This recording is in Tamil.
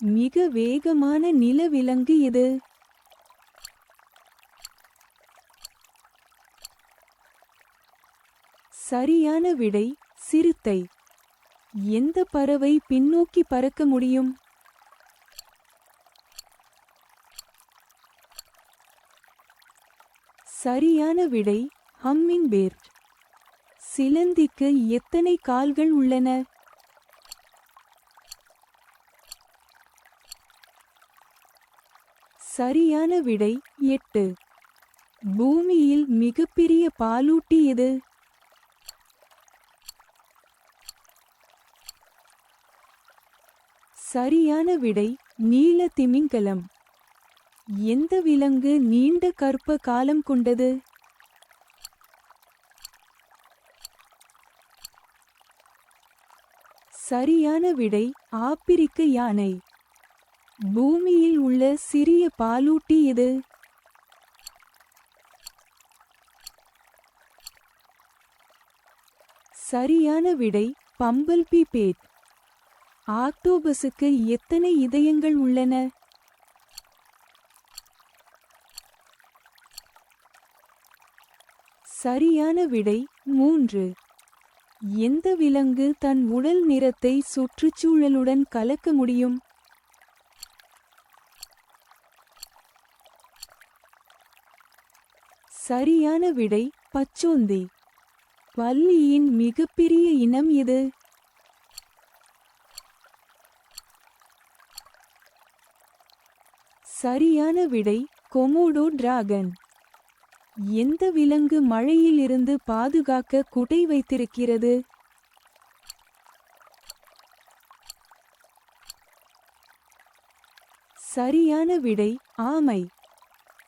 மிக வேகமான நிலவிலங்கு எது சரியான விடை சிறுத்தை. எந்த பறவை பின்னோக்கி பறக்க முடியும்? சரியான விடை ஹம்மிங் பேர்ட். சிலந்திக்கு எத்தனை கால்கள் உள்ளன? சரியான விடை எட்டு. பூமியில் மிகப்பெரிய பாலூட்டி எது? சரியான விடை நீல திமிங்கலம். எந்த விலங்கு நீண்ட கற்ப காலம் கொண்டது? சரியான விடை ஆப்பிரிக்க யானை. பூமியில் உள்ள சிறிய பாலூட்டி எது சரியான விடை பம்பல் பி பேட். ஆக்டோபஸுக்கு எத்தனை இதயங்கள் உள்ளன? சரியான விடை மூன்று. எந்த விலங்கு தன் உடல் நிறத்தை சுற்றுச்சூழலுடன் கலக்க முடியும்? சரியான விடை பச்சோந்தி. பல்லியின் மிகப்பெரிய இனம் எது சரியான விடை கொமோடோ டிராகன். எந்த விலங்கு மழையிலிருந்து பாதுகாக்க குடை வைத்திருக்கிறது? சரியான விடை ஆமை.